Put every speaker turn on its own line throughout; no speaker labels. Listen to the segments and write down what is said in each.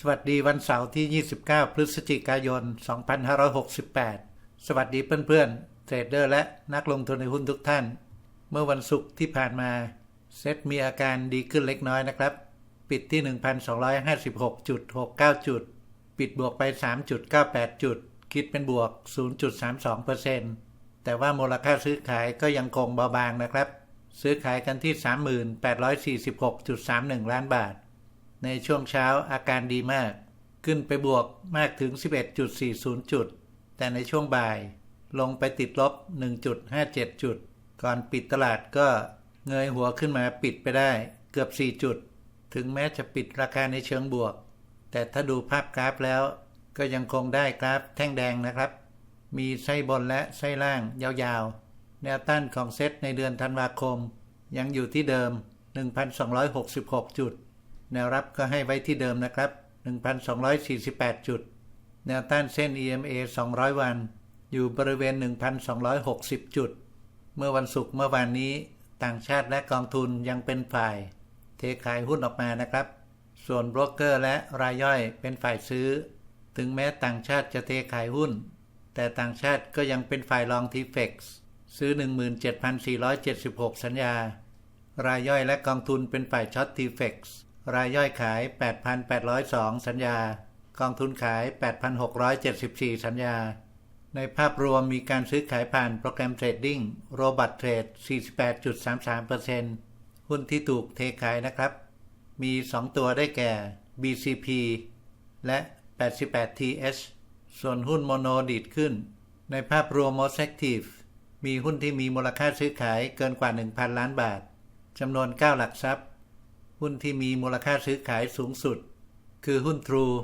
สวัสดีวันเสาร์ที่ 29 พฤศจิกายน 2568 สวัสดีเพื่อนๆ เทรดเดอร์และนักลงทุนในหุ้นทุกท่าน เมื่อวันศุกร์ที่ผ่านมา เซ็ตมีอาการดีขึ้นเล็กน้อยนะครับ ปิดที่ 1,256.69 จุด ปิดบวกไป 3.98 จุด คิดเป็นบวก 0.32%แต่ว่ามูลค่าซื้อขายก็ยังคงเบาบางนะครับ ซื้อขายกันที่ 3846.31 ล้านบาท ในช่วงเช้าอาการดีมาก ขึ้นไปบวกมากถึง 11.40 จุด แต่ในช่วงบ่ายลงไปติดลบ 1.57 จุด ก่อนปิดตลาดก็เงยหัวขึ้นมาปิดไปได้เกือบ 4 จุด ถึงแม้จะปิดราคาในเชิงบวก แต่ถ้าดูภาพกราฟแล้ว ก็ยังคงได้กราฟแท่งแดงนะครับ มีไส้บนและไส้ล่างยาวๆ แนวต้านของเซตในเดือนธันวาคม ยังอยู่ที่เดิม 1,266 จุด แนวรับก็ให้ไว้ที่เดิมนะครับ 1,248 จุด แนวต้านเส้น EMA 200 วัน อยู่บริเวณ 1,260 จุด เมื่อวันศุกร์เมื่อวานนี้ ต่างชาติและกองทุนยังเป็นฝ่าย เทขายหุ้นออกมานะครับ ส่วนโบรกเกอร์และรายย่อยเป็นฝ่ายซื้อ ถึงแม้ต่างชาติจะเทขายหุ้น แต่ต่างชาติก็ยังเป็นฝ่ายลองทีเฟกซ์ซื้อ 17,476 สัญญา รายย่อยและกองทุนเป็นฝ่ายช็อตทีเฟกซ์ รายย่อยขาย 8,802 สัญญา กองทุนขาย 8,674 สัญญา ในภาพรวมมีการซื้อขายผ่านโปรแกรมเทรดดิ้งโรบัตเทรด 48.33%หุ้นที่ถูกเทขายนะครับ มี 2 ตัวได้แก่ BCP และ 88TH ส่วนหุ้นโมโนดีดขึ้น ในภาพรวม Most Active มีหุ้นที่มีมูลค่าซื้อขายเกินกว่า 1,000 ล้านบาทจำนวน 9 หลักทรัพย์ หุ้นที่มีมูลค่าซื้อขายสูงสุด คือหุ้น True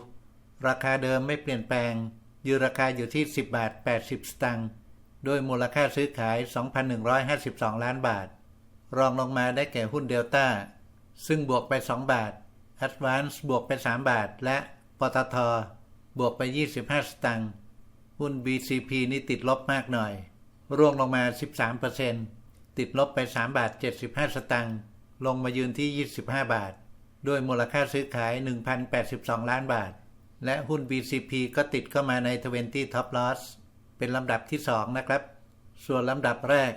ราคาเดิมไม่เปลี่ยนแปลง ยืนราคาอยู่ที่ 10 บาท 80 สตางค์โดยมูลค่าซื้อขาย 2,152 ล้านบาท รองลงมาได้แก่หุ้นเดลต้า ซึ่งบวกไป 2 บาท Advance บวกไป 3 บาท และปตท บวกไป 25 สตางค์ หุ้น BCP นี่ติดลบมากหน่อย ร่วงลงมา 13%ติดลบไป 3 บาท 75 สตางค์ ลงมายืนที่ 25 บาท ด้วยมูลค่าซื้อขาย 1,082 ล้านบาท และหุ้น BCP ก็ติดเข้ามาใน 20 Top Loss เป็นลำดับที่ 2 นะครับ ส่วนลำดับแรก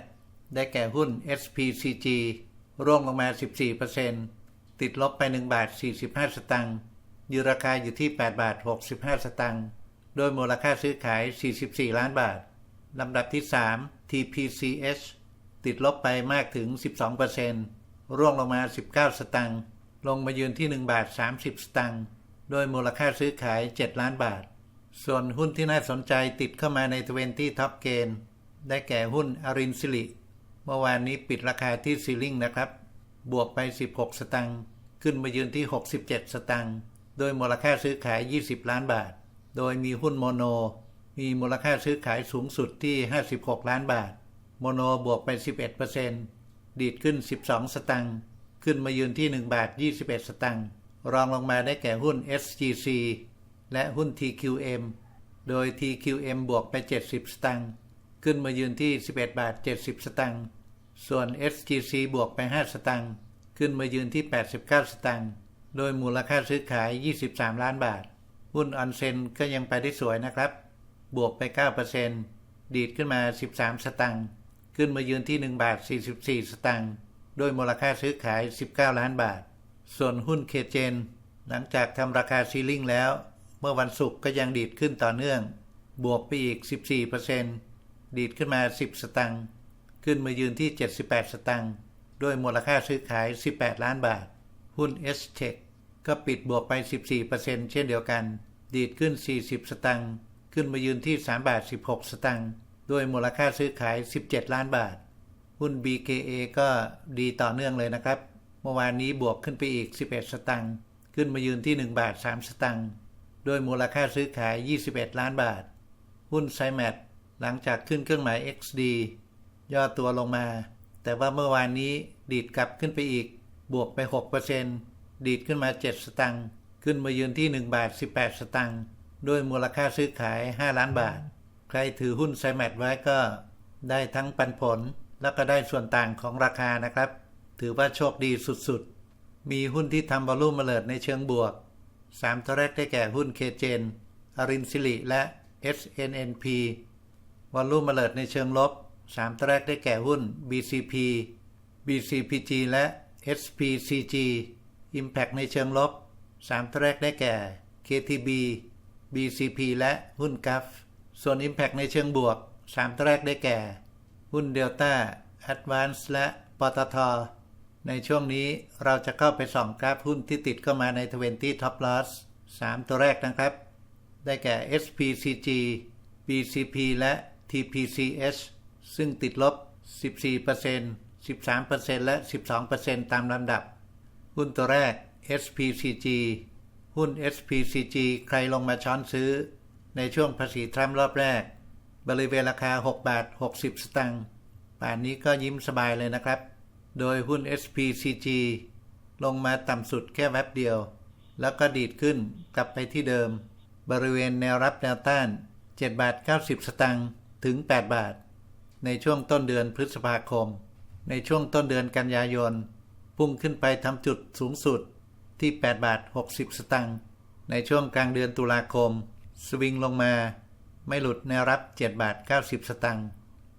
ได้แก่หุ้น SPCG ร่วงลงมา 14%ติดลบไป 1 บาท 45 สตางค์ยืราคาอยู่ที่ 8 บาท 65 สตางค์โดยมูลค่าซื้อขาย 44 ล้านบาท ลำดับที่ 3 TPCH ติดลบไปมากถึง 12% ร่วงลงมา 19 สตางค์ลงมายืนที่ 1 บาท 30 สตางค์โดยมูลค่าซื้อขาย 7 ล้านบาท ส่วนหุ้นที่น่าสนใจติดเข้ามาใน 20 Top Gain ได้แก่หุ้นอรินสิริเมื่อวานนี้ปิดราคาที่ซีลิงนะครับ บวกไป 16 สตางค์ขึ้นมายืนที่ 67 สตางค์โดยมูลค่าซื้อขาย 20 ล้านบาท โดยมีหุ้นโมโน มีมูลค่าซื้อขายสูงสุดที่ 56 ล้านบาท โมโนบวกไป 11% ดีดขึ้น 12 สตางค์ ขึ้นมายืนที่ 1 บาท 21 สตางค์ รองลงมาได้แก่หุ้น SGC และหุ้น TQM โดย TQM บวกไป 70 สตางค์ ขึ้นมายืนที่ 11 บาท 70 สตางค์ ส่วน SGC บวกไป 5 สตางค์ ขึ้นมายืนที่ 89 สตางค์ โดยมูลค่าซื้อขาย 23 ล้านบาท หุ้นออนเซนก็ยังไปได้สวยนะครับ บวกไป 9%ดีดขึ้นมา 13 สตางค์ ขึ้นมายืนที่ 1 บาท 44 สตางค์โดยมูลค่าซื้อขาย 19 ล้านบาท ส่วนหุ้นเคเจน หลังจากทำราคาซีลิงแล้ว เมื่อวันศุกร์ก็ยังดีดขึ้นต่อเนื่อง บวกไปอีก 14%ดีดขึ้นมา 10 สตางค์ขึ้นมายืนที่ 78 สตางค์ด้วยมูลค่าซื้อขาย 18 ล้านบาท หุ้น s t e c h ก็ปิดบวกไป 14%เช่นเดียวกัน ดีดขึ้น 40 สตางค์ขึ้นมายืนที่ 3 บาท 16 สตางค์ ด้วยมูลค่าซื้อขาย 17 ล้านบาท หุ้น BKA ก็ดีต่อเนื่องเลยนะครับ เมื่อวานนี้บวกขึ้นไปอีก 11 สตางค์ ขึ้นมายืนที่ 1 บาท 3 สตางค์ ด้วยมูลค่าซื้อขาย 21 ล้านบาท หุ้นไซแมทหลังจากขึ้นเครื่องหมาย XD ย่อตัวลงมา แต่ว่าเมื่อวานนี้ดีดกลับขึ้นไปอีก บวกไป 6%ดีดขึ้นมา 7 สตังค์ ขึ้นมายืนที่ 1 บาท 18 สตังค์ ด้วยมูลค่าซื้อขาย 5 ล้านบาท ใครถือหุ้นไซแมทไว้ก็ได้ทั้งปันผล แล้วก็ได้ส่วนต่างของราคานะครับ ถือว่าโชคดีสุดๆ มีหุ้นที่ทำบอลลุ่มมาเลิดในเชิงบวก3ตัวแรกได้แก่หุ้นเคเจนอรินซิลิและ SNNP วอลลุ่มเลิดในเชิงลบ3ตัวแรกได้แก่หุ้น BCP BCPG และ SPCG Impact ในเชิงลบ3ตัวแรกได้แก่ KTB BCP และหุ้นกัฟ ส่วน Impact ในเชิงบวก 3 ตัวแรกได้แก่ หุ้น Delta Advance และปตท ในช่วงนี้เราจะเข้าไปส่องกราฟหุ้นที่ติดเข้ามาใน 20 Top Loss 3 ตัวแรกนะครับ ได้แก่ SPCG BCP และ TPCH ซึ่งติดลบ 14% 13%และ 12%ตามลำดับ หุ้นตัวแรก SPCG หุ้น SPCG ใครลงมาช้อนซื้อ ในช่วงภาษีทรัมป์รอบแรก บริเวณราคา 6 บาท 60 สตางค์ป่านนี้ก็ยิ้มสบายเลยนะครับ โดยหุ้น SPCG ลงมาต่ำสุดแค่แวบเดียว แล้วก็ดีดขึ้นกลับไปที่เดิม บริเวณแนวรับแนวต้าน 7 บาท 90 สตางค์ถึง 8 บาท ในช่วงต้นเดือนพฤษภาคม ในช่วงต้นเดือนกันยายน พุ่งขึ้นไปทำจุดสูงสุดที่ 8 บาท 60 สตางค์ในช่วงกลางเดือนตุลาคม สวิงลงมา ไม่หลุดแนวรับ 7 บาท 90 สตางค์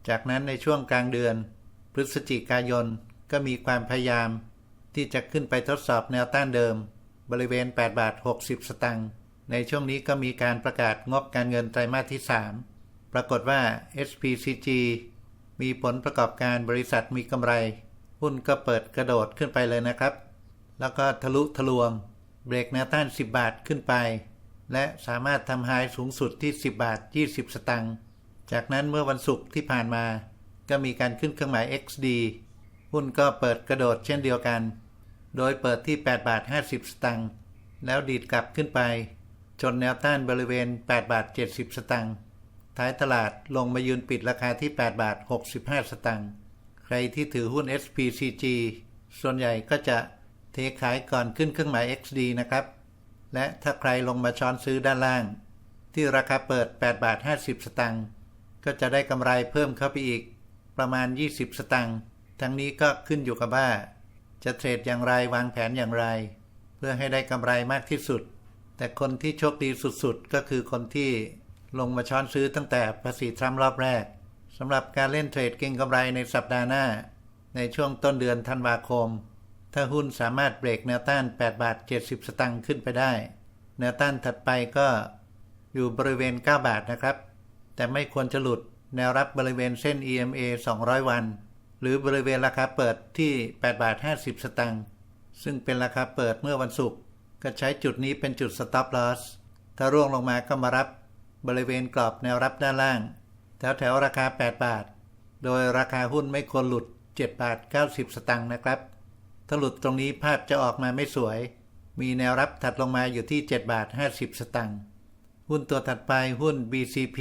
จากนั้นในช่วงกลางเดือน พฤศจิกายนก็มีความพยายาม ที่จะขึ้นไปทดสอบแนวต้านเดิม บริเวณ 8 บาท 60 สตางค์ ในช่วงนี้ก็มีการประกาศงบการเงินไตรมาสที่ 3 ปรากฏว่า SPCG มีผลประกอบการบริษัทมีกำไร หุ้นก็เปิดกระโดดขึ้นไปเลยนะครับ แล้วก็ทะลุทะลวง เบรกแนวต้าน 10 บาทขึ้นไป และสามารถทำไฮสูงสุดที่ 10 บาท 20 สตังค์ จากนั้นเมื่อวันศุกร์ที่ผ่านมา ก็มีการขึ้นเครื่องหมาย XD หุ้นก็เปิดกระโดดเช่นเดียวกัน โดยเปิดที่ 8 บาท 50 สตังค์ แล้วดีดกลับขึ้นไป จนแนวต้านบริเวณ 8 บาท 70 สตังค์ ท้ายตลาดลงมายืนปิดราคาที่ 8 บาท 65 สตังค์ ใครที่ถือหุ้น SPCG ส่วนใหญ่ก็จะเทขายก่อนขึ้นเครื่องหมาย XD นะครับ และถ้าใครลงมาช้อนซื้อด้านล่าง ที่ราคาเปิด 8 บาท 50 สตังค์ก็จะได้กำไรเพิ่มเข้าไปอีก ประมาณ 20 สตังค์ทั้งนี้ก็ขึ้นอยู่กับว่า จะเทรดอย่างไรวางแผนอย่างไร เพื่อให้ได้กำไรมากที่สุด แต่คนที่โชคดีสุดๆ ก็คือคนที่ลงมาช้อนซื้อตั้งแต่ภาษีทรัมป์รอบแรกสำหรับการเล่นเทรดเก็งกำไรในสัปดาห์หน้า ในช่วงต้นเดือนธันวาคม ถ้าหุ้นสามารถเบรกแนวต้าน 8 บาท 70 สตางค์ขึ้นไปได้ แนวต้านถัดไปก็อยู่บริเวณ 9 บาทนะครับ แต่ไม่ควรจะหลุดแนวรับบริเวณเส้น EMA 200 วัน หรือบริเวณราคาเปิดที่ 8 บาท 50 สตางค์ซึ่งเป็นราคาเปิดเมื่อวันศุกร์ก็ใช้จุดนี้เป็นจุด stop loss ถ้าร่วงลงมาก็มารับบริเวณกรอบแนวรับด้านล่าง แถวแถวราคา 8 บาท โดยราคาหุ้นไม่ควรหลุด 7 บาท 90 สตางค์นะครับ ถ้าหลุดตรงนี้ภาพจะออกมาไม่สวย มีแนวรับถัดลงมาอยู่ที่ 7 บาท 50 สตังค์ หุ้นตัวถัดไปหุ้น BCP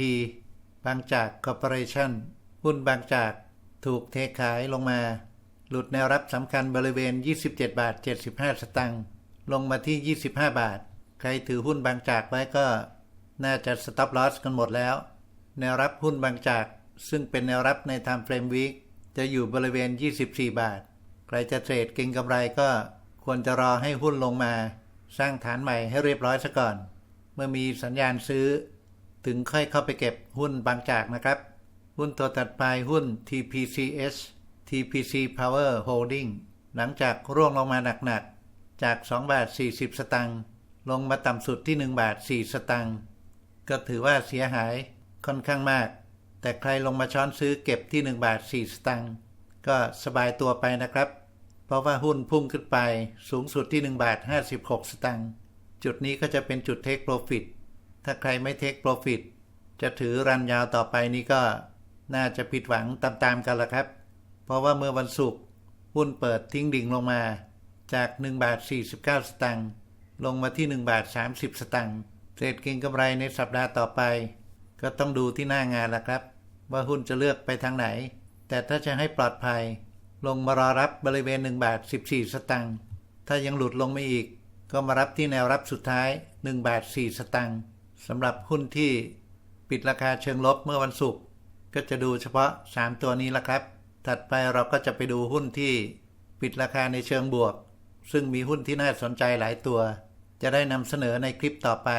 บางจากคอร์ปอเรชั่น หุ้นบางจากถูกเทขายลงมา หลุดแนวรับสำคัญบริเวณ 27 บาท 75 สตังค์ ลงมาที่ 25 บาท ใครถือหุ้นบางจากไว้ก็ น่าจะสต็อปลอสกันหมดแล้ว แนวรับหุ้นบางจากซึ่งเป็นแนวรับใน Time Frame Week จะอยู่บริเวณ 24 บาท ใครจะเทรดเก็งกำไรก็ควรจะรอให้หุ้นลงมา สร้างฐานใหม่ให้เรียบร้อยซะก่อน เมื่อมีสัญญาณซื้อ ถึงค่อยเข้าไปเก็บหุ้นบางจากนะครับ หุ้นตัวตัดไปหุ้น TPCS TPC Power Holding หลังจากร่วงลงมาหนักๆ จาก 2 บาท 40 สตังค์ลงมาต่ำสุดที่ 1 บาท 4 สตังค์ก็ถือว่าเสียหายค่อนข้างมาก แต่ใครลงมาช้อนซื้อเก็บที่ 1 บาท 4 สตังค์ ก็สบายตัวไปนะครับ เพราะว่าหุ้นพุ่งขึ้นไปสูงสุดที่1บาท56 สตางค์จุดนี้ก็จะเป็นจุดเทคโปรฟิตถ้าใครไม่เทคโปรฟิตจะถือรันยาวต่อไปนี้ก็น่าจะผิดหวังตามๆกันละครับ เพราะว่าเมื่อวันศุกร์หุ้นเปิดทิ้งดิ่งลงมา จาก1บาท49 สตางค์ลงมาที่1บาท30 สตางค์เทรดเก็งกำไรในสัปดาห์ต่อไป ก็ต้องดูที่หน้างานละครับ ว่าหุ้นจะเลือกไปทางไหน แต่ถ้าจะให้ปลอดภัย ลงมารอรับบริเวณ 1 บาท 14 สตังค์ ถ้ายังหลุดลงไม่อีก ก็มารับที่แนวรับสุดท้าย 1 บาท 4 สตังค์สำหรับหุ้นที่ปิดราคาเชิงลบเมื่อวันศุกร์ก็จะดูเฉพาะ 3 ตัวนี้ละครับ ถัดไปเราก็จะไปดูหุ้นที่ปิดราคาในเชิงบวก ซึ่งมีหุ้นที่น่าสนใจหลายตัว จะได้นำเสนอในคลิปต่อไป